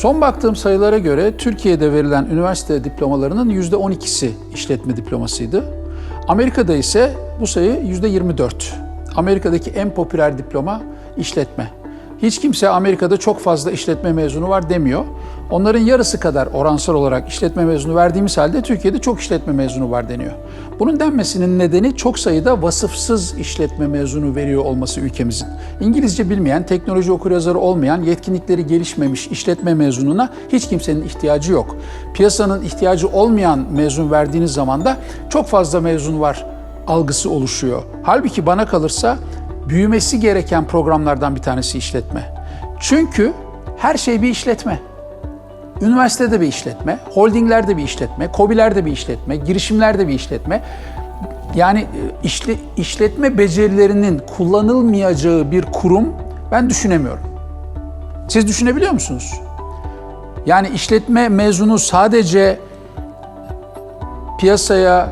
Son baktığım sayılara göre Türkiye'de verilen üniversite diplomalarının %12'si işletme diplomasıydı. Amerika'da ise bu sayı %24. Amerika'daki en popüler diploma işletme. Hiç kimse Amerika'da çok fazla işletme mezunu var demiyor. Onların yarısı kadar oransal olarak işletme mezunu verdiğimiz halde Türkiye'de çok işletme mezunu var deniyor. Bunun denmesinin nedeni çok sayıda vasıfsız işletme mezunu veriyor olması ülkemizin. İngilizce bilmeyen, teknoloji okuryazarı olmayan, yetkinlikleri gelişmemiş işletme mezununa hiç kimsenin ihtiyacı yok. Piyasanın ihtiyacı olmayan mezun verdiğiniz zaman da çok fazla mezun var algısı oluşuyor. Halbuki bana kalırsa büyümesi gereken programlardan bir tanesi işletme. Çünkü her şey bir işletme. Üniversitede bir işletme, holdinglerde bir işletme, kobilerde bir işletme, girişimlerde bir işletme. Yani e, işle, işletme becerilerinin kullanılmayacağı bir kurum ben düşünemiyorum. Siz düşünebiliyor musunuz? Yani işletme mezunu sadece piyasaya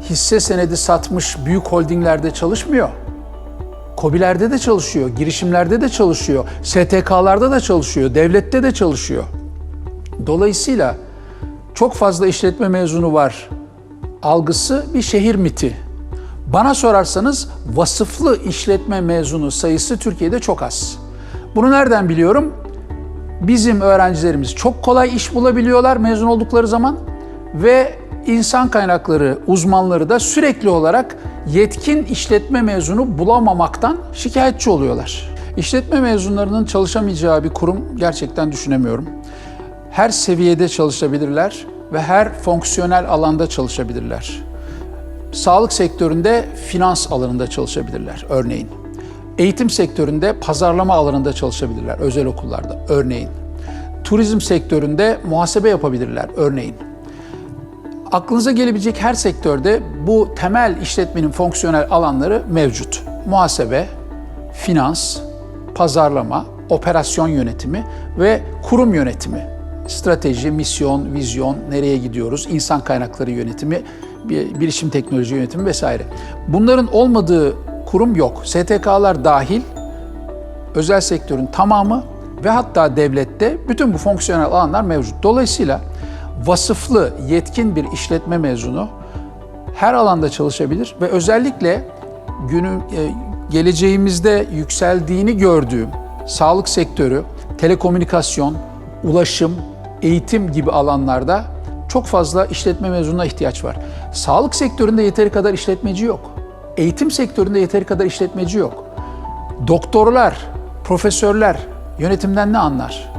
hisse senedi satmış büyük holdinglerde çalışmıyor. Kobilerde de çalışıyor, girişimlerde de çalışıyor, STK'larda da çalışıyor, devlette de çalışıyor. Dolayısıyla çok fazla işletme mezunu var algısı bir şehir miti. Bana sorarsanız vasıflı işletme mezunu sayısı Türkiye'de çok az. Bunu nereden biliyorum? Bizim öğrencilerimiz çok kolay iş bulabiliyorlar mezun oldukları zaman ve insan kaynakları uzmanları da sürekli olarak yetkin işletme mezunu bulamamaktan şikayetçi oluyorlar. İşletme mezunlarının çalışamayacağı bir kurum gerçekten düşünemiyorum. Her seviyede çalışabilirler ve her fonksiyonel alanda çalışabilirler. Sağlık sektöründe finans alanında çalışabilirler örneğin. Eğitim sektöründe pazarlama alanında çalışabilirler özel okullarda örneğin. Turizm sektöründe muhasebe yapabilirler örneğin. Aklınıza gelebilecek her sektörde bu temel işletmenin fonksiyonel alanları mevcut. Muhasebe, finans, pazarlama, operasyon yönetimi ve kurum yönetimi. Strateji, misyon, vizyon, nereye gidiyoruz, insan kaynakları yönetimi, bilişim teknoloji yönetimi vesaire. Bunların olmadığı kurum yok. STK'lar dahil özel sektörün tamamı ve hatta devlette bütün bu fonksiyonel alanlar mevcut. Dolayısıyla vasıflı, yetkin bir işletme mezunu her alanda çalışabilir ve özellikle günün e, geleceğimizde yükseldiğini gördüğüm sağlık sektörü, telekomünikasyon, ulaşım, eğitim gibi alanlarda çok fazla işletme mezununa ihtiyaç var. Sağlık sektöründe yeteri kadar işletmeci yok. Eğitim sektöründe yeteri kadar işletmeci yok. Doktorlar, profesörler yönetimden ne anlar?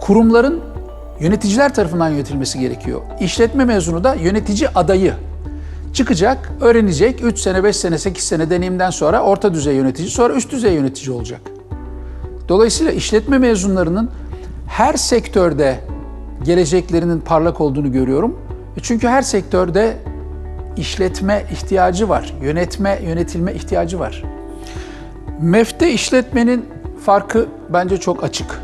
Kurumların yöneticiler tarafından yönetilmesi gerekiyor. İşletme mezunu da yönetici adayı. Çıkacak, öğrenecek, 3 sene, 5 sene, 8 sene deneyimden sonra orta düzey yönetici, sonra üst düzey yönetici olacak. Dolayısıyla işletme mezunlarının her sektörde geleceklerinin parlak olduğunu görüyorum. E Çünkü her sektörde işletme ihtiyacı var, yönetme, yönetilme ihtiyacı var. MEF'te işletmenin farkı bence çok açık.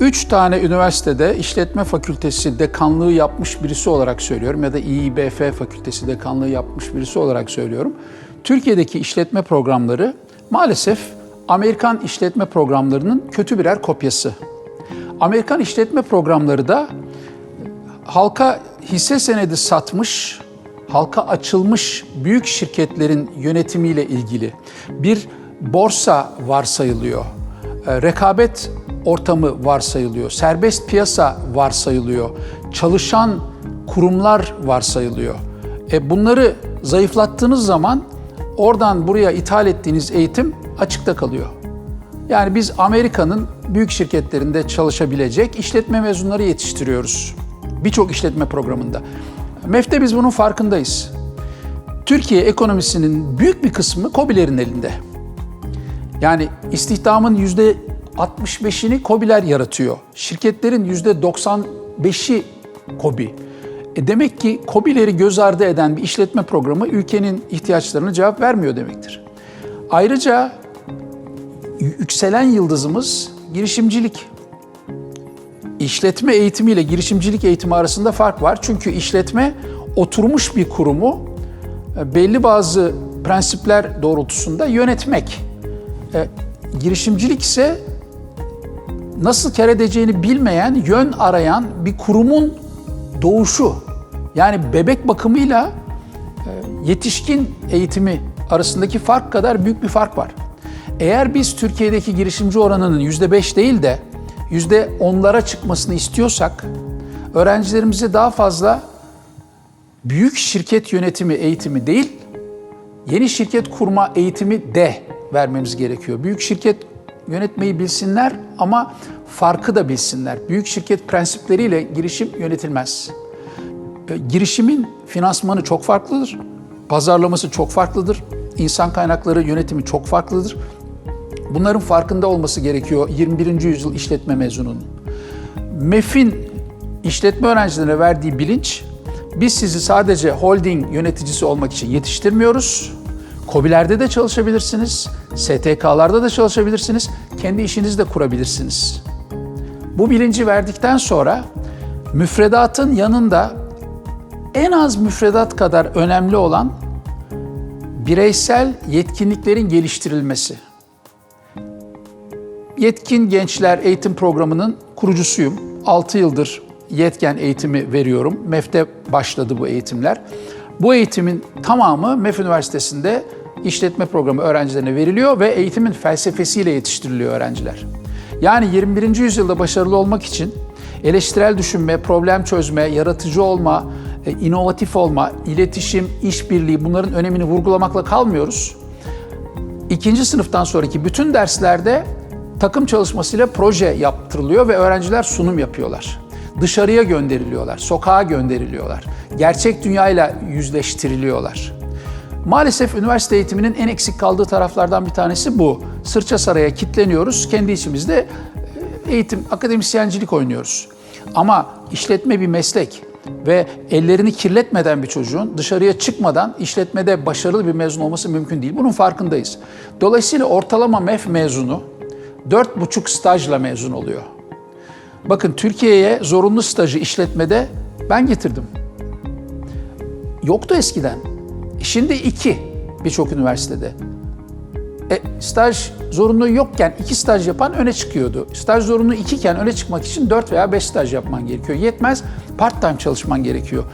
Üç tane üniversitede işletme fakültesi dekanlığı yapmış birisi olarak söylüyorum ya da İİBF fakültesi dekanlığı yapmış birisi olarak söylüyorum. Türkiye'deki işletme programları maalesef Amerikan işletme programlarının kötü birer kopyası. Amerikan işletme programları da halka hisse senedi satmış, halka açılmış büyük şirketlerin yönetimiyle ilgili bir borsa varsayılıyor. E, rekabet ortamı varsayılıyor. Serbest piyasa varsayılıyor. Çalışan kurumlar varsayılıyor. E bunları zayıflattığınız zaman oradan buraya ithal ettiğiniz eğitim açıkta kalıyor. Yani biz Amerika'nın büyük şirketlerinde çalışabilecek işletme mezunları yetiştiriyoruz. Birçok işletme programında. MEF'te biz bunun farkındayız. Türkiye ekonomisinin büyük bir kısmı KOBİ'lerin elinde. Yani istihdamın yüzde 65'ini KOBİ'ler yaratıyor. Şirketlerin yüzde 95'i KOBİ. E demek ki KOBİ'leri göz ardı eden bir işletme programı ülkenin ihtiyaçlarına cevap vermiyor demektir. Ayrıca yükselen yıldızımız girişimcilik. İşletme eğitimi ile girişimcilik eğitimi arasında fark var. Çünkü işletme oturmuş bir kurumu e, belli bazı prensipler doğrultusunda yönetmek. E, girişimcilik ise nasıl kar edeceğini bilmeyen, yön arayan bir kurumun doğuşu. Yani bebek bakımıyla e, yetişkin eğitimi arasındaki fark kadar büyük bir fark var. Eğer biz Türkiye'deki girişimci oranının %5 değil de %10'lara çıkmasını istiyorsak, öğrencilerimize daha fazla büyük şirket yönetimi eğitimi değil, yeni şirket kurma eğitimi de vermemiz gerekiyor. Büyük şirket yönetmeyi bilsinler ama farkı da bilsinler. Büyük şirket prensipleriyle girişim yönetilmez. E, Girişimin finansmanı çok farklıdır. Pazarlaması çok farklıdır. İnsan kaynakları yönetimi çok farklıdır. Bunların farkında olması gerekiyor 21. yüzyıl işletme mezununun. MEF'in işletme öğrencilerine verdiği bilinç, biz sizi sadece holding yöneticisi olmak için yetiştirmiyoruz. KOBİ'lerde de çalışabilirsiniz, STK'larda da çalışabilirsiniz, kendi işinizi de kurabilirsiniz. Bu bilinci verdikten sonra müfredatın yanında en az müfredat kadar önemli olan bireysel yetkinliklerin geliştirilmesi. Yetkin Gençler Eğitim Programı'nın kurucusuyum. 6 yıldır yetken eğitimi veriyorum. MEF'te başladı bu eğitimler. Bu eğitimin tamamı MEF Üniversitesi'nde işletme programı öğrencilerine veriliyor ve eğitimin felsefesiyle yetiştiriliyor öğrenciler. Yani 21. yüzyılda başarılı olmak için eleştirel düşünme, problem çözme, yaratıcı olma, e, inovatif olma, iletişim, işbirliği bunların önemini vurgulamakla kalmıyoruz. İkinci sınıftan sonraki bütün derslerde takım çalışmasıyla proje yaptırılıyor ve öğrenciler sunum yapıyorlar. Dışarıya gönderiliyorlar, sokağa gönderiliyorlar. Gerçek dünyayla yüzleştiriliyorlar. Maalesef üniversite eğitiminin en eksik kaldığı taraflardan bir tanesi bu. Sırça saraya kitleniyoruz, kendi içimizde e, eğitim, akademisyencilik oynuyoruz. Ama işletme bir meslek ve ellerini kirletmeden bir çocuğun dışarıya çıkmadan işletmede başarılı bir mezun olması mümkün değil. Bunun farkındayız. Dolayısıyla ortalama MEF mezunu 4,5 stajla mezun oluyor. Bakın Türkiye'ye zorunlu stajı işletmede ben getirdim. Yoktu eskiden. Şimdi iki birçok üniversitede. E, staj zorunlu yokken iki staj yapan öne çıkıyordu. Staj zorunlu ikiken öne çıkmak için dört veya beş staj yapman gerekiyor. Yetmez part time çalışman gerekiyor.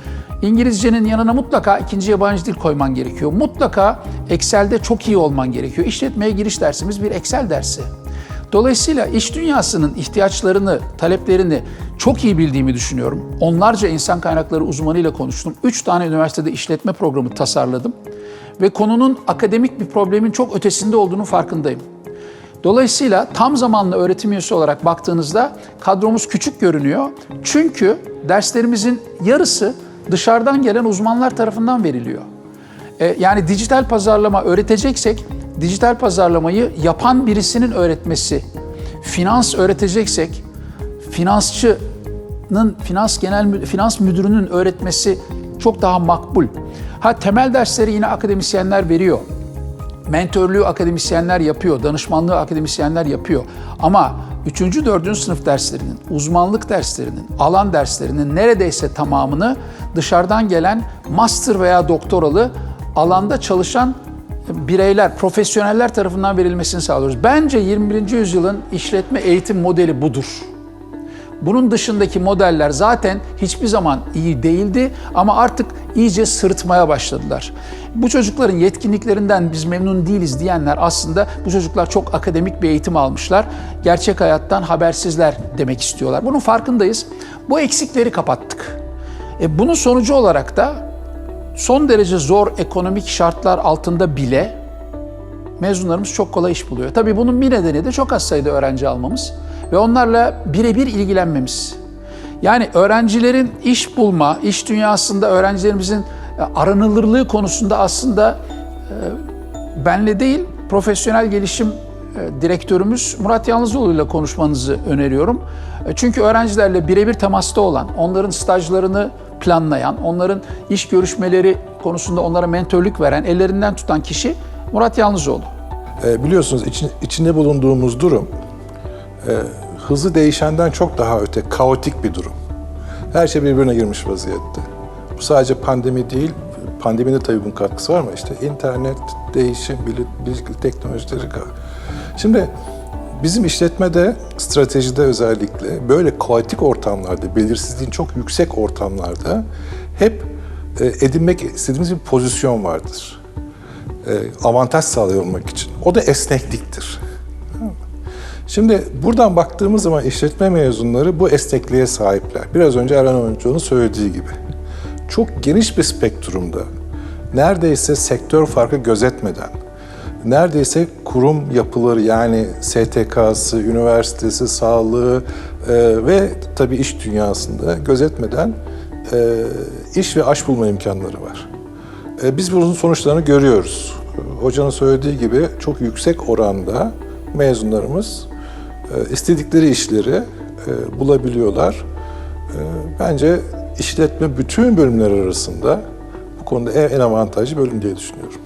İngilizcenin yanına mutlaka ikinci yabancı dil koyman gerekiyor. Mutlaka Excel'de çok iyi olman gerekiyor. İşletmeye giriş dersimiz bir Excel dersi. Dolayısıyla iş dünyasının ihtiyaçlarını, taleplerini çok iyi bildiğimi düşünüyorum. Onlarca insan kaynakları uzmanıyla konuştum. Üç tane üniversitede işletme programı tasarladım. Ve konunun akademik bir problemin çok ötesinde olduğunu farkındayım. Dolayısıyla tam zamanlı öğretim üyesi olarak baktığınızda kadromuz küçük görünüyor. Çünkü derslerimizin yarısı dışarıdan gelen uzmanlar tarafından veriliyor. E, yani dijital pazarlama öğreteceksek dijital pazarlamayı yapan birisinin öğretmesi, finans öğreteceksek finansçının, finans genel finans müdürünün öğretmesi çok daha makbul. Ha temel dersleri yine akademisyenler veriyor. Mentörlüğü akademisyenler yapıyor, danışmanlığı akademisyenler yapıyor. Ama 3. 4. sınıf derslerinin, uzmanlık derslerinin, alan derslerinin neredeyse tamamını dışarıdan gelen master veya doktoralı alanda çalışan bireyler, profesyoneller tarafından verilmesini sağlıyoruz. Bence 21. yüzyılın işletme eğitim modeli budur. Bunun dışındaki modeller zaten hiçbir zaman iyi değildi ama artık iyice sırıtmaya başladılar. Bu çocukların yetkinliklerinden biz memnun değiliz diyenler aslında bu çocuklar çok akademik bir eğitim almışlar. Gerçek hayattan habersizler demek istiyorlar. Bunun farkındayız. Bu eksikleri kapattık. E bunun sonucu olarak da son derece zor ekonomik şartlar altında bile mezunlarımız çok kolay iş buluyor. Tabii bunun bir nedeni de çok az sayıda öğrenci almamız ve onlarla birebir ilgilenmemiz. Yani öğrencilerin iş bulma, iş dünyasında öğrencilerimizin aranılırlığı konusunda aslında e, benle değil, profesyonel gelişim e, direktörümüz Murat Yalnızoğlu ile konuşmanızı öneriyorum. E, çünkü öğrencilerle birebir temasta olan, onların stajlarını planlayan, onların iş görüşmeleri konusunda onlara mentörlük veren, ellerinden tutan kişi Murat Yalnızoğlu. E, biliyorsunuz için, içinde bulunduğumuz durum e, hızlı değişenden çok daha öte, kaotik bir durum. Her şey birbirine girmiş vaziyette. Bu sadece pandemi değil, pandeminin tabii bunun katkısı var mı? İşte internet, değişim, bilgi teknolojileri. Şimdi Bizim işletmede, stratejide özellikle böyle kaotik ortamlarda, belirsizliğin çok yüksek ortamlarda hep e, edinmek istediğimiz bir pozisyon vardır. E, avantaj sağlayabilmek için. O da esnekliktir. Şimdi buradan baktığımız zaman işletme mezunları bu esnekliğe sahipler. Biraz önce Erhan Oyuncu'nun söylediği gibi. Çok geniş bir spektrumda, neredeyse sektör farkı gözetmeden, neredeyse kurum yapıları yani STK'sı, üniversitesi, sağlığı e, ve tabii iş dünyasında gözetmeden e, iş ve aş bulma imkanları var. E, biz bunun sonuçlarını görüyoruz. Hocanın söylediği gibi çok yüksek oranda mezunlarımız e, istedikleri işleri e, bulabiliyorlar. E, Bence işletme bütün bölümler arasında bu konuda en avantajlı bölüm diye düşünüyorum.